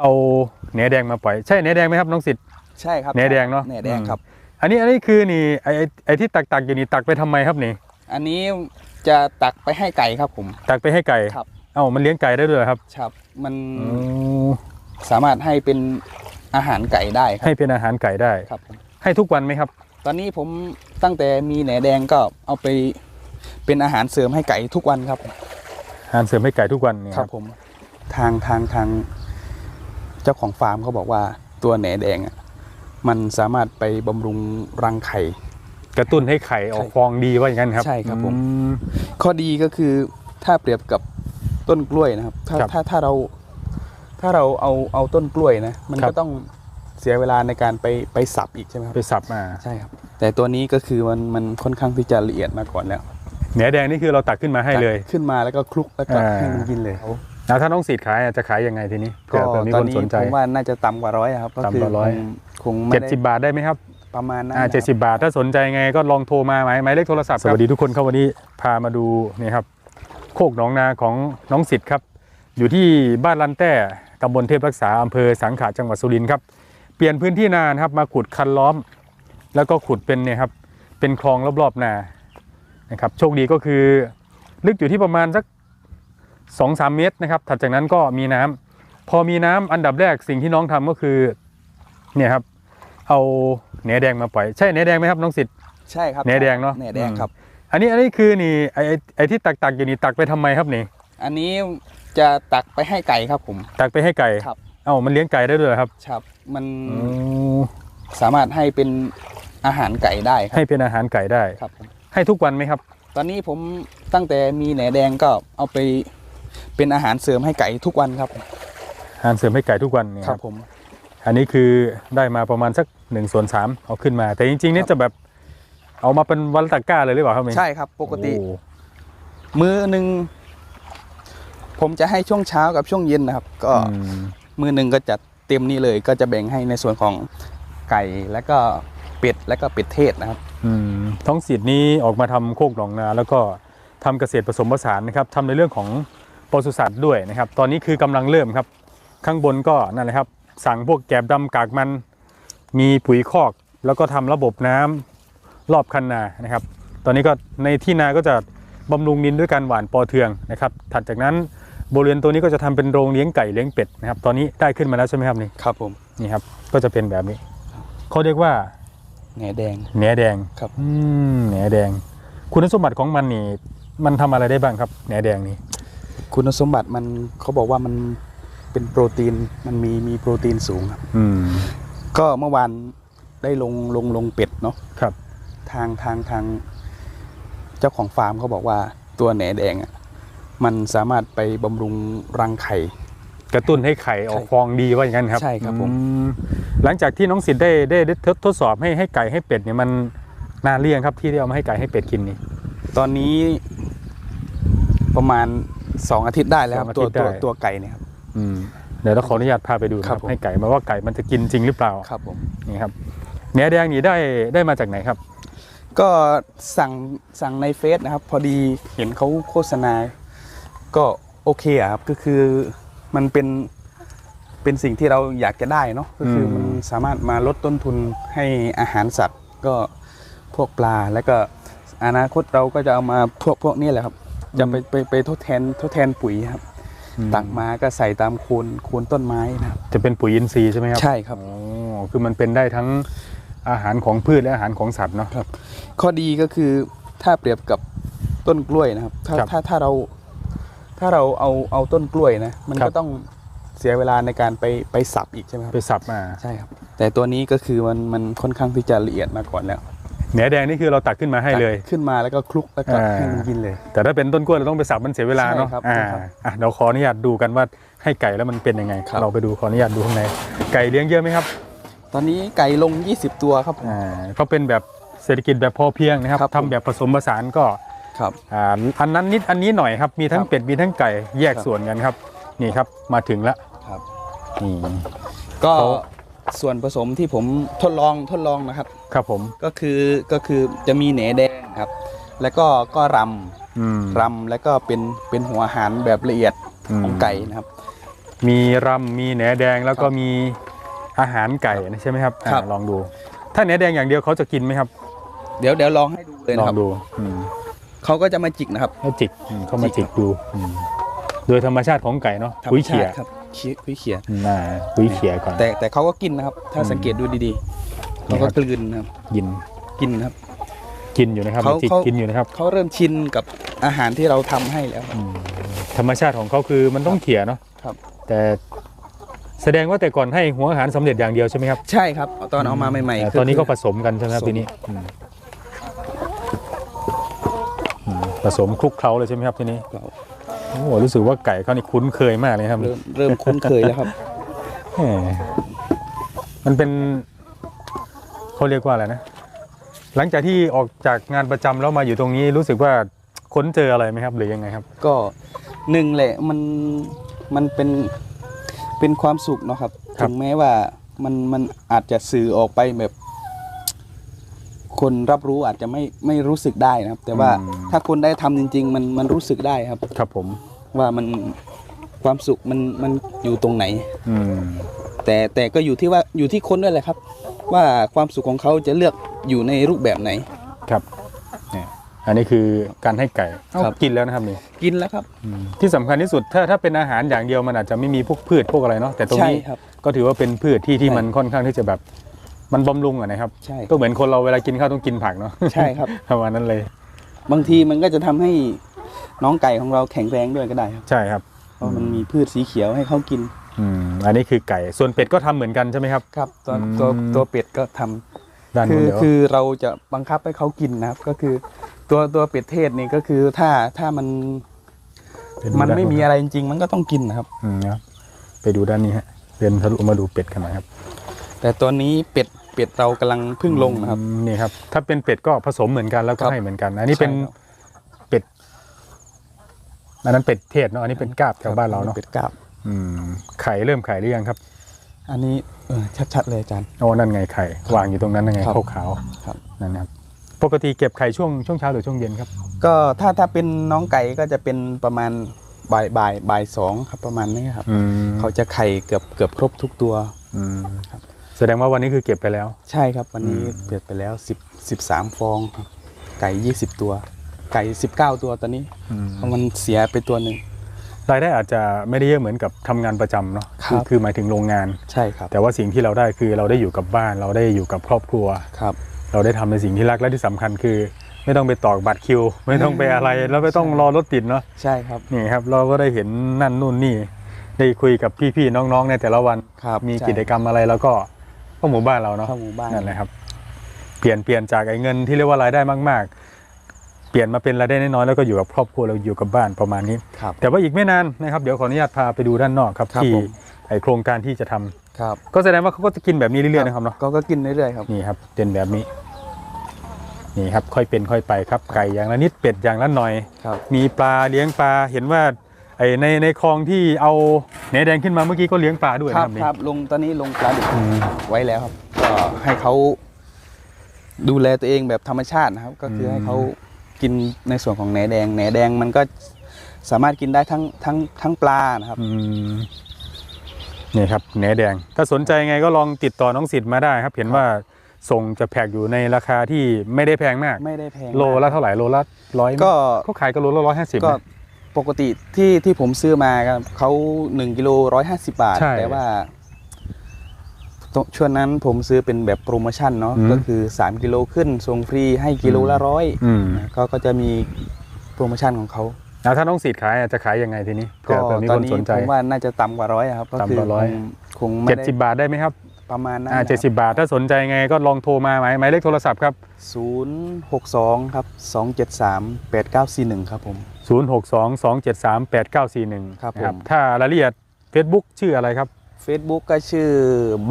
เอาแหนแดงมาปล่อยใช่แหนแดงไหมครับน้องสิทธิ์ใช่ครับแหนแดงเนอะแหนแดงครับ อันนี้อันนี้คือนี่ไอไอ้ไอที่ตักตักอยู่นี่ตักไปทำไมครับนี่ อันนี้จะตักไปให้ไก่ครับผม ตักไปให้ไก่ครับเอ้ามันเลี้ยงไก่ได้ด้วยเหรอครับครับ มันอืมสามารถให้เป็นอาหารไก่ได้ครับให้เป็นอาหารไก่ได้ครับผมให้ทุกวันไหมครับ ตอนนี้ผมตั้งแต่มีแหนแดงก็เอาไปเป็นอาหารเสริมให้ไก่ทุกวันครับ อาหารเสริมให้ไก่ทุกวันเนี่ยครับผม ทางทางทางเจ้าของฟาร์มเขาบอกว่าตัวแหนแดงอะมันสามารถไปบำรุงรังไข่ กระตุ้นให้ไข่ออกใช่ฟองดีว่าอย่างนั้นครับใช่ครับผมอืข้อดีก็คือถ้าเปรียบกับต้นกล้วยนะครับ ถ้าครับถ้าถ้าเราถ้าเราเอาเอาต้นกล้วยนะ มันครัก็บต้องเสียเวลาในการไปไปสับอีกใช่ไหมครับไปสับมาใช่ครับ แต่ตัวนี้ก็คือมันมันค่อนข้างที่จะละเอียดมาก่อนแล้วแหนแดงนี่คือเราตักขึ้นมาให้เลยตักขึ้นมาแล้วก็คลุกแล้วก็อ่าให้มันกินเลย แล้วถ้าน้องสิทธิ์ขายอะจะขายยังไงทีนี้เผื่ก็อเผื่อมีตอคนนนี้สนใจ ผมว่าน่าจะต่ำกว่าร้อยครับ ก็ต่ำคืกว่าร้อยคงคงไม่เจ็ดได้สิบบาทได้ไหมครับ ประมาณนั้นอ่านะคเจ็ดรับสิบาทถ้าสนใจไงก็ลองโทรมาหมายหมายเลขโทรศัพท์สวัสดีทุกคนครับวันนี้พามาดูนี่ครับ โคกหนองนาของน้องสิทธิ์ครับ อยู่ที่บ้านลันแต้ตำบลเทพรักษาอำเภอสังขะจังหวัดสุรินทร์ครับ เปลี่ยนพื้นที่นานะครับมาขุดคันล้อม แล้วก็ขุดเป็นเนี่ยครับเป็นคลองรอบๆนานะครับโชคดีก็คือลึกอยู่ที่ประมาณสัก สองสามเมตรนะครับ ถัดจากนั้นก็มีน้ำพอมีน้ำอันดับแรกสิ่งที่น้องทำก็คือเนี่ยครับ เอาแหนแดงมาปล่อยใช่แหนแดงไหมครับน้องสิทธิ์ใช่ครับแหนแดงเนอะแหนแดงครับ อันนี้อันนี้คือนี่ไอไอ้ไอที่ตักตักอยู่นี่ตักไปทำไมครับนี่ อันนี้จะตักไปให้ไก่ครับผม ตักไปให้ไก่ครับเอ้ามันเลี้ยงไก่ได้ด้วยเหรอครับครับ มันอืมสามารถให้เป็นอาหารไก่ได้ครับให้เป็นอาหารไก่ได้ครับผมให้ทุกวันไหมครับ ตอนนี้ผมตั้งแต่มีแหนแดงก็เอาไป เป็นอาหารเสริมให้ไก่ทุกวันครับ อาหารเสริมให้ไก่ทุกวันเนี่ยครับผม อันนี้คือได้มาประมาณสักหนึ่งส่วนสามเอาขึ้นมา แต่จริงๆนี่ครับจะแบบเอามาเป็นวันละตะกร้าเลยหรือเปล่าครับนี่ใช่ครับ ปกติ โอ้มื้อหนึ่งผมจะให้ช่วงเช้ากับช่วงเย็นนะครับ ก็อืมมื้อหนึ่งก็จะเต็มนี่เลย ก็จะแบ่งให้ในส่วนของไก่แล้วก็เป็ดแล้วก็เป็ดเทศนะครับ อืมท้องสิทธิ์นี้ออกมาทำโคกหนองนา แล้วก็ทำเกษตรผสมผสานนะครับทำในเรื่องของ ปศุสัตว์ด้วยนะครับ ตอนนี้คือกำลังเริ่มครับ ข้างบนก็นั่นแหละครับ สั่งพวกแกบดำกากมัน มีปุ๋ยคอก แล้วก็ทำระบบน้ำรอบคันนานะครับ ตอนนี้ก็ในที่นาก็จะบำรุงดินด้วยการหว่านปอเทืองนะครับ ถัดจากนั้นบริเวณตัวนี้ก็จะทำเป็นโรงเลี้ยงไก่เลี้ยงเป็ดนะครับ ตอนนี้ได้ขึ้นมาแล้วใช่ไหมครับนี่ ครับผม นี่ครับ ก็จะเป็นแบบนี้ เขาเรียกว่าแหนแดงแหนแดง ครับ อืมแหนแดง คุณสมบัติของมันนี่ มันทำอะไรได้บ้างครับแหนแดงนี่ คุณสมบัติมันเขาบอกว่ามันเป็นโปรตีนมันมีมีโปรตีนสูงครับอืมก็เมื่อวานได้ลงลงลงเป็ดเนาะครับ ทางทางทาง เจ้าของฟาร์มเขาบอกว่าตัวแหนแดงอะมันสามารถไปบำรุงรังไข่ กระตุ้นให้ไข่ออกใช่ฟองดีว่าอย่างนั้นครับใช่ครับผม อืหลังจากที่น้องสิทธิ์ได้ได้ได้ทดทดสอบให้ให้ไก่ให้เป็ดเนี่ยมันนานเรียงครับที่ได้เอามาให้ไก่ให้เป็ดกินนี่ตอนนี้ประมาณ สองอาทิตย์ได้แล้วครับสองอาตัทิวตย์ได้ตัวตัวไก่เนี่ยครับ อืมเดี๋ยวเราขออนุญาตพาไปดูนะคครัรับบผม ให้ไก่มาว่าไก่มันจะกินจริงหรือเปล่าครับผม นี่ครับแหนแดงนี่ได้ได้มาจากไหนครับ ก็สั่งสั่งในเฟซนะครับ พอดีเห็นเขาโฆษณา ก็โอเคอะครับก็คือมันเป็นเป็นสิ่งที่เราอยากจะได้เนาะก็คืออม มันสามารถมาลดต้นทุนให้อาหารสัตว์ ก็พวกปลาแล้วก็อนาคตเราก็จะเอามาพวกพวกนี้แหละครับ จะไปไปไปทดแทนทดแทนปุ๋ยครับอืมตักมาก็ใส่ตามโคนโคนต้นไม้นะครับจะเป็นปุ๋ยอินทรีย์ใช่ไหมครับใช่ครับ อ๋อคือมันเป็นได้ทั้งอาหารของพืชและอาหารของสัตว์เนาะข้อดีก็คือถ้าเปรียบกับต้นกล้วยนะครับ ถ้าครับถ้าถ้าเราถ้าเราเอาเอาต้นกล้วยนะ มันครัก็บ ต้องเสียเวลาในการไปไปสับอีกใช่ไหมครับ ไปสับมา ใช่ครับ แต่ตัวนี้ก็คือมันมันค่อนข้างที่จะละเอียดมาก่อนแล้ว แหนแดงนี่คือเราตักขึ้นมาให้เลยตักขึ้นมาแล้วก็คลุกแล้วก็อ่าให้มันกินเลย แต่ถ้าเป็นต้นกล้วยเราต้องไปสับมันเสียเวลาเนาะใช่ครับอ่าใช่ครับอะเดี๋ยวขออนุญาตดูกันว่าให้ไก่แล้วมันเป็นยังไงครับเราไปดูขออนุญาตดูข้างในไก่เลี้ยงเยอะไหมครับ ตอนนี้ไก่ลง 20 ตัวครับผมอ่าก็เป็นแบบเศรษฐกิจแบบพอเพียงนะครับครับผมทำแบบผสมผสานก็ครับอ่าอันนั้นนิดอันนี้หน่อยครับมีทั้งครับเป็ดมีทั้งไก่แยกครับส่วนกันครับ นี่ครับมาถึงแล้วครับนี่ก็เขา ส่วนผสมที่ผมทดลองทดลองนะครับ ครับผมก็คือก็คือจะมีแหนแดงครับ แล้วก็ก็รอืมำรำแล้วก็เป็นเป็นหัวอาหารแบบละเอียดอืมของไก่นะครับ มีรำมีแหนแดงแล้วก็ครับมีอาหารไก่นะใช่ไหมครับอ่าครับลองดู ถ้าแหนแดงอย่างเดียวเขาจะกินไหมครับเดี๋ยวเดี๋ยวลองให้ดูเลยลอนะคงรับดูอืมเขาก็จะมาจิกนะครับให้จิกอืมเข้ามาจิจิกก ดูอืมโดยธรรมชาติของไก่เนาะธรรมคุยเขี่ยชาติครับขี้ คุยเขียน่าคุยเขี่ยก่อน แต่แต่เขาก็กินนะครับ ถ้าอืมสังเกตดูดีๆนี่เขาครัก็บกลืนนะครับกินกินนะครับ กินอยู่นะครับเขาจิกเขากินอยู่นะครับเขาเริ่มชินกับอาหารที่เราทำให้แล้วครับอืมธรรมชาติของเขาคือมันต้องเขี่ยเนาะครับ แต่แสดงว่าแต่ก่อนให้หัวอาหารสำเร็จอย่างเดียวใช่ไหมครับ ใช่ครับตอนเอามาใหม่แต่ๆคืตอนนี้ก็ผคือสมกันใช่ไหมครับผสมทีนี้อืมอืมผสมคลุกเคล้าเลยใช่ไหมครับทีนี้เรา โอ้โหรู้สึกว่าไก่เขานี่คุ้นเคยมากเลยครับเริ่มเริ่มคุ้นเคยแล้วครับแหมมันเป็นเขาเรียกว่าอะไรนะ หลังจากที่ออกจากงานประจำแล้วมาอยู่ตรงนี้รู้สึกว่าค้นเจออะไรไหมครับ หรือยังไงครับ ก็หนึ่งแหละมันมันเป็นเป็นความสุขเนาะครับ ครับ ถึงแม้ว่ามันมันอาจจะสื่อออกไปแบบ คนรับรู้อาจจะไม่ไม่รู้สึกได้นะครับ แต่ว่าถ้าคนได้ทำจริง ๆ มันมันรู้สึกได้ครับ ครับผมว่ามันความสุขมันมันอยู่ตรงไหน อืมแต่แต่ก็อยู่ที่ว่าอยู่ที่คนด้วยแหละครับ ว่าความสุขของเขาจะเลือกอยู่ในรูปแบบไหนครับเนี่ยอันนี้คือการให้ไก่เอ้าครับกินแล้วนะครับนี่กินแล้วครับอืมที่สำคัญที่สุดถ้าถ้าเป็นอาหารอย่างเดียวมันอาจจะไม่มีพวกพืชพวกอะไรเนาะแต่ตรงใช่นี้ครับก็ถือว่าเป็นพืชที่ที่ใช่มันค่อนข้างที่จะแบบ มันบำรุงอะนะครับ ใช่ก็เหมือนคนเราเวลากินข้าวต้องกินผักเนาะใช่ครับ ประมาณนั้นเลย บางทีมันก็จะทำให้น้องไก่ของเราแข็งแรงด้วยก็ได้ครับ ใช่ครับ เพราะมันมีพืชสีเขียวให้เขากิน อืมอันนี้คือไก่ส่วนเป็ดก็ทำเหมือนกันใช่ไหมครับ ครับตัวอืม ตัวตัวเป็ดก็ทำด้านคืนู้นอเดี๋ยวคือเราจะบังคับให้เขากินนะครับ ก็คือตัวตัวเป็ดเทศนี่ก็คือถ้าถ้ามันปดูมันด้าไม่มีนู้อะไรจริงๆ มันก็ต้องกินนะครับ อืมครับไปดูด้านนี้ฮะเดินทะลุมาดูเป็ดกันหน่อยครับ แต่ตัวนี้เป็ดเป็ดเรากำลังเพึ่งลงนะครับ อืมนี่ครับ ถ้าเป็นเป็ดก็ผสมเหมือนกันแล้วก็ครับให้เหมือนกัน อันนี้เป็นใช่ครับ เป็ดอันนั้นเป็ดเทศเนาะอันนี้เป็นกาบแถวบ้านเราเนาะเป็ดกาบ อืมไข่เริ่มไข่หรือยังครับอันนี้เออชัดๆเลยอาจารย์ โอ้นั่นไงไข่วางอยู่ตรงนั้นนั่นไงครับขาวครับ ๆนั่นนะครับปกติเก็บไข่ช่วงช่วงเช้าหรือช่วงเย็นครับก็ถ้าถ้าเป็นน้องไก่ก็จะเป็นประมาณบ่ายบ่ายบ่ายสองครับประมาณนี้ครับ อืมเขาจะไข่เกือบเกือบครบทุกตัว อืม แสดงว่าวันนี้คือเก็บไปแล้ว ใช่ครับ วันนี้อืมเปลี่ยนไปแล้ว10 13 ฟองครับไก่ 20 ตัว ไก่ 19 ตัวตอนนี้อืมเพราะมันเสียไปตัวหนึ่งรายได้อาจจะไม่ได้เยอะเหมือนกับทำงานประจำเนาะครับคือหมายถึงโรงงานใช่ครับ แต่ว่าสิ่งที่เราได้คือเราได้อยู่กับบ้าน เราได้อยู่กับครอบครัวครับ เราได้ทำในสิ่งที่รักและที่สำคัญคือ ไม่ต้องไปตอกบัตรคิว ไม่ต้องไปอะไร แล้วไม่ต้องรอรถติดเนาะใช่ครับนี่ครับ เราก็ได้เห็นนั่นนู่นนี่ ได้คุยกับพี่ๆน้องๆในแต่ละวันครับมีใช่กิจกรรมอะไรแล้วก็ ก็หมู่บ้านเราเนาะเข้าหมู่บ้านนั่นแหละครับเปลี่ยนเปลี่ยนจากไอ้เงินที่เรียกว่ารายได้มาก ๆ เปลี่ยนมาเป็นรายได้น้อยๆแล้วก็อยู่กับครอบครัวเราอยู่กับบ้านประมาณนี้ครับแต่ว่าอีกไม่นานนะครับเดี๋ยวขออนุญาตพาไปดูด้านนอกครับครับที่ผมไอโครงการที่จะทำครับ ก็แสดงว่าเขาก็จะกินแบบนี้เรื่อยๆนะครับเนาะก็ก็กินเรื่อยๆครับนี่ครับเป็นแบบนี้นี่ครับค่อยเป็นค่อยไปครับไก่อย่างละนิดเป็ดอย่างละหน่อยครับมีปลาเลี้ยงปลาเห็นว่า ไอในในคลองที่เอาเนแดงขึ้นมาเมื่อกี้ก็เลี้ยงปลาด้วยคนะรัครับบนี่ครับลงตอนนี้ลงปลาดุกอืมไว้แล้วครับ ก็ให้เขาดูแลตัวเองแบบธรรมชาตินะครับ ก็คือให้เขากินในส่วนของแหนแดงแหนแดงมันก็สามารถกินได้ทั้งทั้งทั้งปลานะครับอืมนี่ครับเนแดง ถ้าสนใจไงก็ลองติดต่อน้องสิทธิ์มาได้ครับ เห็นว่าส่งจะแพกอยู่ในราคาที่ไม่ได้แพงมาก ไม่ได้แพงโลมากละเท่าไหร่โลละร้อยก็เขาขายกันโลละร้อยห้าสิบก็ ปกติที่ที่ผมซื้อมาครับเขา1กิโล150บาท ใช่แต่ว่าตรงช่วงนั้นผมซื้อเป็นแบบโปรโมชั่นเนาะอืม ก็คือ3กิโลขึ้นส่งฟรีให้กิโลละร้อยอืมก็ก็จะมีโปรโมชั่นของเขาแล้วถ้าน้องสิทธิ์ขายอะจะขายยังไงทีนี้เผื่ก็อเผื่อมีตอคนนนี้สนใจ ผมว่าน่าจะต่ำกว่าร้อยครับก็คือต่ำกว่าร้อย คงคงไม่เจ็ดได้สิบบาทได้ไหมครับ ประมาณนั้นอ่าเจ็ดสิบบาท ถ้าสนใจไงก็ลองโทรมาไหมหมายเลขโทรศัพท์ครับศูนย์หกสองครับสองเจ็ดสามแปดเก้าสี่หนึ่งครับผม 0 6 2 2 7 3 8 9 4 1ครับผม ถ้ารายละเอียด Facebook ชื่ออะไรครับ Facebook ก็ชื่อ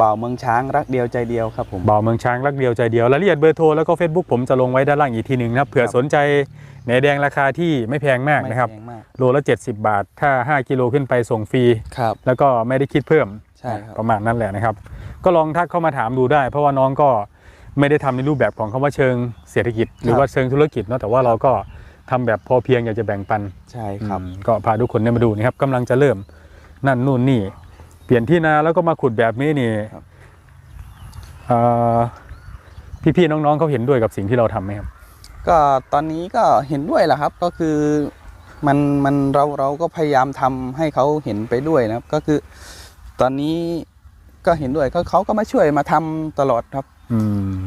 บ่าวเมืองช้างรักเดียวใจเดียวครับผมบ่าวเมืองช้างรักเดียวใจเดียวรายละเอียดเบอร์โทรแล้วก็ Facebook ผมจะลงไว้ด้านล่างอีกทีหนึ่งนะครับเผื่อครับสนใจแหนแดงราคาที่ไม่แพงมากไม่นะครับแพงมากโลละ 70 บาท ถ้า 5 กิโลขึ้นไปส่งฟรีครับแล้วก็ไม่ได้คิดเพิ่ม ใช่ครับประมาณนั้นแหละนะครับ ก็ลองทักเข้ามาถามดูได้ เพราะว่าน้องก็ไม่ได้ทำในรูปแบบของคำว่าเชิงเศรษฐกิจ หรือว่าเชิงธุรกิจเนาะแต่ว่าเราก็ทำแบบพอเพียงอยากจะแบ่งปันใช่ครับอืมก็พาทุกคนเนี่ยมาดูนะครับกำลังจะเริ่มนั่นนู่นนี่ เปลี่ยนที่นาแล้วก็มาขุดแบบนี้นี่ครับเอ่อพี่ๆน้องๆเขาเห็นด้วยกับสิ่งที่เราทำไหมครับ ก็ตอนนี้ก็เห็นด้วยแหละครับ ก็คือมันมันเราเราก็พยายามทำให้เขาเห็นไปด้วยนะครับ ก็คือ ตอนนี้ก็เห็นด้วยก็เขาก็มาช่วยมาทำตลอดครับ อืม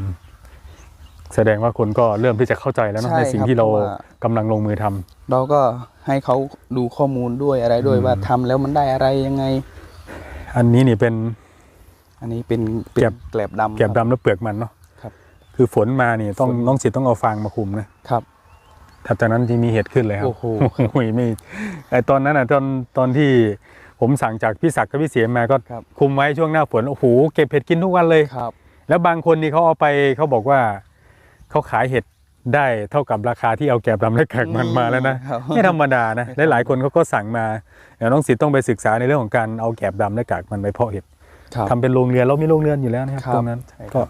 แสดงว่าคนก็เริ่มที่จะเข้าใจแล้วเนอะใช่ในสิ่งครับที่เราเพราะว่า กำลังลงมือทำเราก็ให้เขาดูข้อมูลด้วยอะไรด้วยอืมว่าทำแล้วมันได้อะไรยังไง อันนี้นี่เป็น อันนี้เป็นเป็นแกลบ แกลบดำแกบครับดำแล้วเปลือกมันเนาะครับ คือฝนมานี่ต้องฝนน้องสิทธิ์ต้องเอาฟางมาคุมนะครับถัดจากนั้นจะมีเห็ดขึ้นเลยครับโอ้โหโอ้ยไม่ไอตอนนั้นอะตอนตอนที่ ผมสั่งจากพี่ศักดิ์กับพี่เสียมมาก็ครับ คุมไว้ช่วงหน้าฝนโอ้โหเก็บเห็ดกินทุกวันเลย ครับ แล้วบางคนนี่เขาเอาไปเขาบอกว่าเขาขายเห็ดได้เท่ากับราคาที่เอาแกบดำและแขกมันมาแล้วนะครับ ไม่ธรรมดานะหลายๆคนเขาก็สั่งมาเดี๋ยวน้องสิทธิ์ต้องไปศึกษาในเรื่องของการเอาแกบดำและกากมันไปเพาะเห็ดครับ ทำเป็นโรงเรือนเรามีโรงเรือนอยู่แล้วนะครับครับตรงนั้นใช่ครับ ก็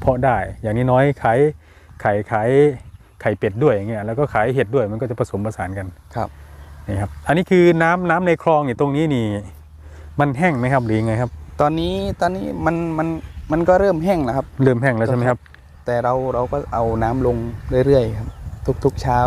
เพาะได้อย่างนี้น้อยขายไข่ขายไข่เป็ดด้วยอย่างเงี้ยแล้วก็ขายเห็ดด้วยมันก็จะผสมผสานกัน ครับ นี่ครับ อันนี้คือน้ำน้ำในคลองนี่ตรงนี้นี่ มันแห้งไหมครับหรือยังไงครับ ตอนนี้ตอนนี้มันมันมันก็เริ่มแห้งแล้วครับเริ่มแห้งแล้วใช่ไหมครับ แต่เราเราก็เอาน้ำลงเรื่อยๆครับ ทุกๆเช้า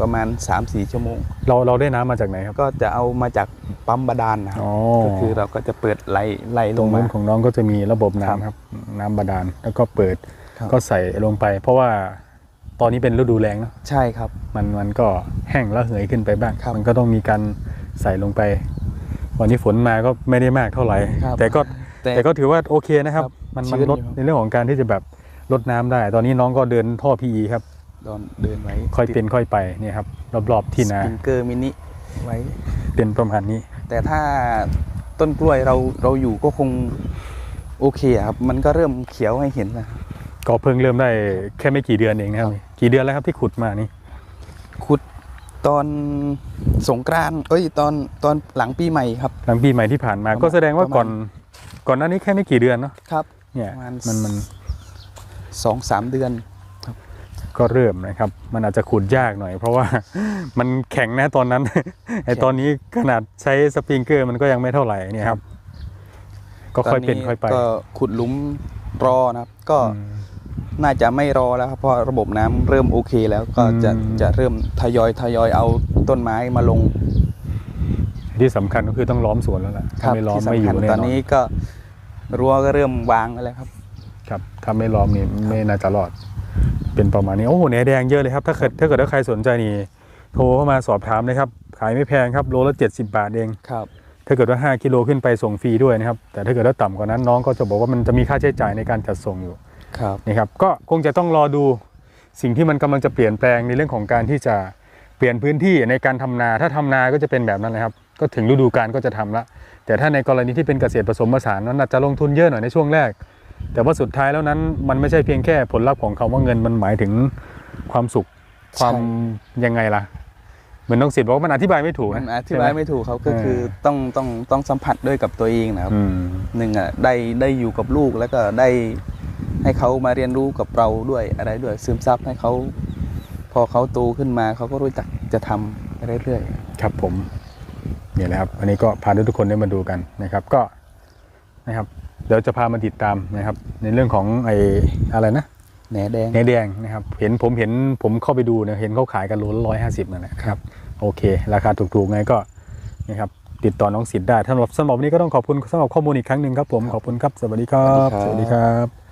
ประมาณ 3-4 ชั่วโมง เราเราได้น้ำมาจากไหนครับ ก็จะเอามาจากปั๊มบาดาลนะครับอ๋อก็คือเราก็จะเปิดไหลไหลลตรงงมานู้นของน้องก็จะมีระบบน้ำครับ น้ำบาดาลแล้วก็เปิดครับก็ใส่ลงไป เพราะว่า ตอนนี้เป็นฤดูแล้งเนอะใช่ครับ มันมันก็แห้งแล้วเหยขึ้นไปบ้าง ครับมันก็ต้องมีการใส่ลงไป วันนี้ฝนมาก็ไม่ได้มากเท่าไหร่ ครับแต่ก็แต่แต่ก็ถือว่าโอเคนะครับ ครับมันชื้มันนลดอยู่ในเรื่องของการที่จะแบบลดน้ำได้ ตอนนี้น้องก็เดินท่อ PE ครับ ตอนเดินไว้ค่อยเป็นค่อยไปเนี่ยครับรอบๆที่นาสปริงเกอร์มินิไว้ เป็นประมาณนี้ แต่ถ้าต้นกล้วยเราเราอยู่ก็คงโอเคอะครับ มันก็เริ่มเขียวให้เห็นนะก็เพิ่งเริ่มได้แค่ไม่กี่เดือนเองนะครับครับ กี่เดือนแล้วครับที่ขุดมานี่ ขุดตอนสงกรานต์เอ้ยตอนตอนหลังปีใหม่ครับ หลังปีใหม่ที่ผ่านมาประมาณก็แสดงว่าประมาณก่อนก่อนหน้านี้แค่ไม่กี่เดือนเนาะครับ เนี่ยประมาณ มันมันสองสามเดือน ก็เริ่มนะครับ มันอาจจะขุดยากหน่อย เพราะว่า มันแข็งนะตอนนั้น ไอตอนนี้ขนาดใช้สปริงเกอร์มันก็ยังไม่เท่าไหร่เนี่ยครับ ก็ค่อยเป็นค่อยไป ก็ขุดหลุมรอนะครับ ก็อืม น่าจะไม่รอแล้วครับเพราะระบบน้ำเริ่มโอเคแล้วก็จะอืมจะเริ่มทยอยทยอยเอาต้นไม้มาลง ที่สำคัญก็คือต้องล้อมสวนแล้วล่ะครับถ้าไม่ล้อมที่ไม่อสำคัญยู่แน่ตอนนอนนี้ก็รั้วก็เริ่มวางแล้วครับ ครับถ้าไม่ล้อมนี่ไม่น่าจะรอด เป็นประมาณนี้โอ้โหเนื้อแดงเยอะเลยครับ ถ้าเกิดถ้าเกิดว่าใครสนใจนี่โทรเข้ามาสอบถามเลยครับ ขายไม่แพงครับโลละ70บาทเองครับถ้าเกิดว่า 5 กิโลขึ้นไปส่งฟรีด้วยนะครับ แต่ถ้าเกิดว่าต่ำกว่านั้นน้องก็จะบอกว่ามันจะมีค่าใช้จ่ายในการจัดส่งอยู่ ครับนะครับก็คงจะต้องรอดูสิ่งที่มันกำลังจะเปลี่ยนแปลงในเรื่องของการที่จะเปลี่ยนพื้นที่ในการทำนา ถ้าทำนาก็จะเป็นแบบนั้นนะครับ ก็ถึงฤดูกาลก็จะทำละ แต่ถ้าในกรณีที่เป็นเกษตรผสมผสานนั้นอาจจะลงทุนเยอะหน่อยในช่วงแรก แต่ว่าสุดท้ายแล้วนั้นมันไม่ใช่เพียงแค่ผลลัพธ์ของคำว่าเงินมันหมายถึงความสุขความยังไงล่ะเหมือนน้องสิทธิ์บอกว่ามันอธิบายไม่ถูกมันนะอธิบายไม่ถูกครับก็คือเออต้องต้องต้องสัมผัสด้วยกับตัวเองนะครับอืมหนึ่งอะได้ได้อยู่กับลูกแล้วก็ได้ ให้เขามาเรียนรู้กับเราด้วยอะไรด้วยซึมซับให้เขาพอเขาโตขึ้นมาเขาก็รู้จักจะทำไปเรื่อยครับผมเนี่ยแหละครับอันนี้ก็พาทุกคนได้มาดูกันนะครับ ก็นะครับเดี๋ยวจะพามาติดตามนะครับ ในเรื่องของไอ้อะไรนะๆแหนแดงเนื้อแดงนะครับ เห็นผมเห็นผมเข้าไปดูเนี่ยเห็นเขาขายกันโลละร้อยห้าสิบนั่นแหละครับโอเค ราคาถูกๆไงก็นะครับติดต่อน้องสิทธิ์ได้สำหรับสำหรับวันนี้ก็ต้องขอบคุณสำหรับข้อมูลอีกครั้งหนึ่งครับผมขอบคุณครับ สวัสดีครับสสวัวัสสดีดีคครัรับ